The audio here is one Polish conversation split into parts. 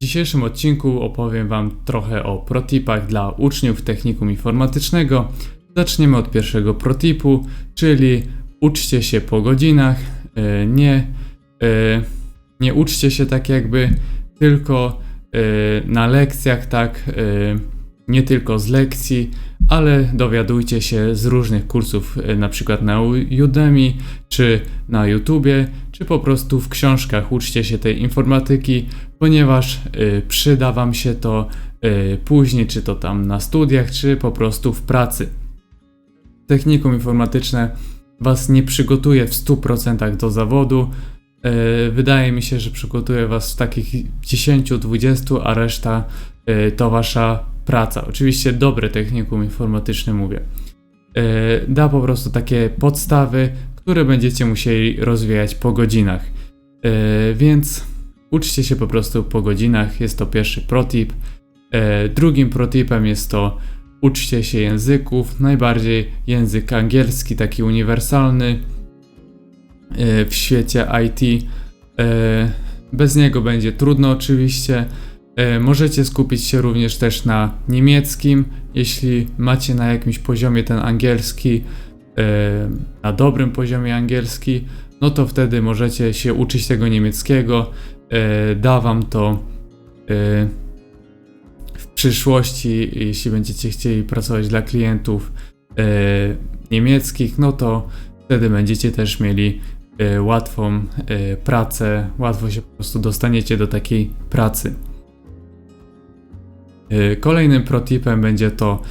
W dzisiejszym odcinku opowiem Wam trochę o protipach dla uczniów technikum informatycznego. Zaczniemy od pierwszego protipu, czyli uczcie się po godzinach. E, Nie, e, nie uczcie się tak jakby tylko e, na lekcjach, tak, nie tylko z lekcji, ale dowiadujcie się z różnych kursów, e, na przykład na Udemy, czy na YouTubie, czy po prostu w książkach uczcie się tej informatyki, ponieważ y, przyda Wam się to y, później, czy to tam na studiach, czy po prostu w pracy. Technikum informatyczne Was nie przygotuje w 100% do zawodu. Wydaje mi się, że przygotuje Was w takich 10-20, a reszta to Wasza praca. Oczywiście dobre technikum informatyczne mówię. Y, da po prostu takie podstawy, które będziecie musieli rozwijać po godzinach. Y, więc uczcie się po prostu po godzinach. Jest to pierwszy protip. Y, drugim protipem jest to uczcie się języków, najbardziej język angielski, taki uniwersalny w świecie IT. Bez niego będzie trudno oczywiście. E, Możecie skupić się również też na niemieckim, jeśli macie na jakimś poziomie ten angielski, e, na dobrym poziomie angielski, no to wtedy możecie się uczyć tego niemieckiego. E, Da wam to w przyszłości, jeśli będziecie chcieli pracować dla klientów niemieckich, no to wtedy będziecie też mieli łatwą pracę, łatwo się po prostu dostaniecie do takiej pracy. Y, Kolejnym protipem będzie to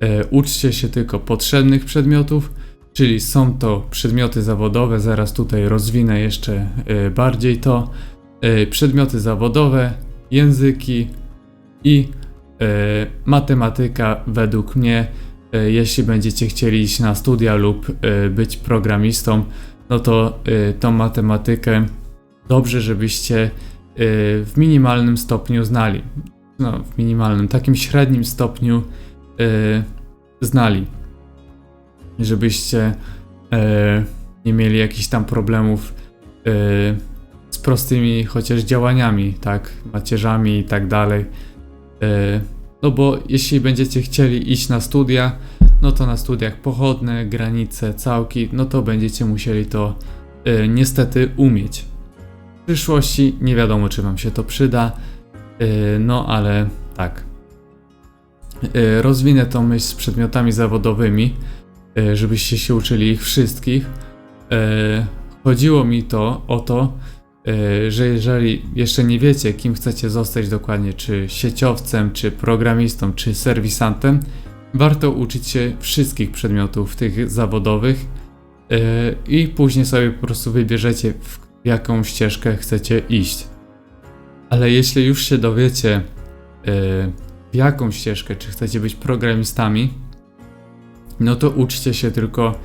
e, uczcie się tylko potrzebnych przedmiotów, czyli są to przedmioty zawodowe, zaraz tutaj rozwinę jeszcze e, bardziej to. Przedmioty zawodowe, języki i matematyka według mnie, jeśli będziecie chcieli iść na studia lub być programistą, no to tą matematykę dobrze, żebyście w minimalnym stopniu znali no, w minimalnym, takim średnim stopniu e, znali. Żebyście e, nie mieli jakichś tam problemów e, z prostymi chociaż działaniami, tak, macierzami i tak dalej. E, no bo jeśli będziecie chcieli iść na studia, no to na studiach pochodne, granice, całki, no to będziecie musieli to niestety umieć. W przyszłości nie wiadomo, czy Wam się to przyda. Yy, No, ale tak. Yy, Rozwinę tą myśl z przedmiotami zawodowymi, yy, żebyście się uczyli ich wszystkich. Chodziło mi to o to, że jeżeli jeszcze nie wiecie, kim chcecie zostać dokładnie, czy sieciowcem, czy programistą, czy serwisantem, warto uczyć się wszystkich przedmiotów tych zawodowych i później sobie po prostu wybierzecie, w jaką ścieżkę chcecie iść. Ale jeśli już się dowiecie, yy, jaką ścieżkę, czy chcecie być programistami, no to uczcie się tylko,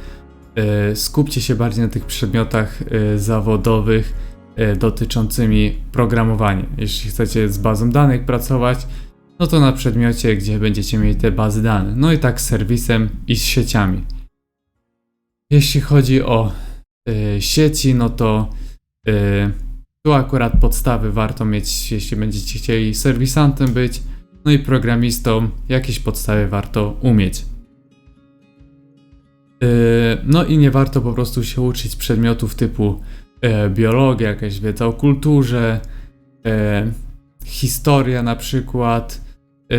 yy, skupcie się bardziej na tych przedmiotach yy, zawodowych yy, dotyczącymi programowania. Jeśli chcecie z bazą danych pracować, no to na przedmiocie, gdzie będziecie mieli te bazy danych. No i tak z serwisem i z sieciami. Jeśli chodzi o yy, sieci, no to yy, tu akurat podstawy warto mieć, jeśli będziecie chcieli serwisantem być, no i programistą, jakieś podstawy warto umieć. Yy, No i nie warto po prostu się uczyć przedmiotów typu e, biologia, jakaś wiedza o kulturze, e, historia na przykład. E,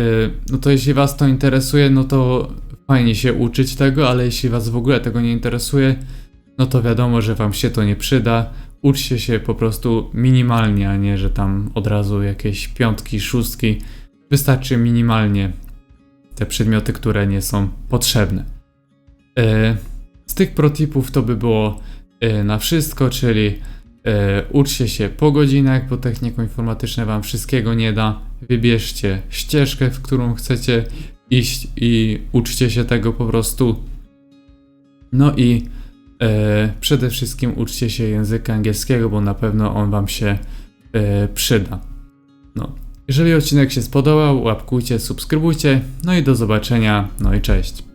No to jeśli was to interesuje, no to fajnie się uczyć tego, ale jeśli was w ogóle tego nie interesuje, no to wiadomo, że wam się to nie przyda uczcie się po prostu minimalnie, a nie, że tam od razu jakieś piątki, szóstki. Wystarczy minimalnie te przedmioty, które nie są potrzebne. E, Z tych protipów to by było e, na wszystko, czyli e, uczcie się po godzinach, bo technikum informatyczne wam wszystkiego nie da. Wybierzcie ścieżkę, w którą chcecie iść i uczcie się tego po prostu. No i przede wszystkim uczcie się języka angielskiego, bo na pewno on Wam się e, przyda. No. Jeżeli odcinek się spodobał, łapkujcie, subskrybujcie. No i do zobaczenia. No i cześć.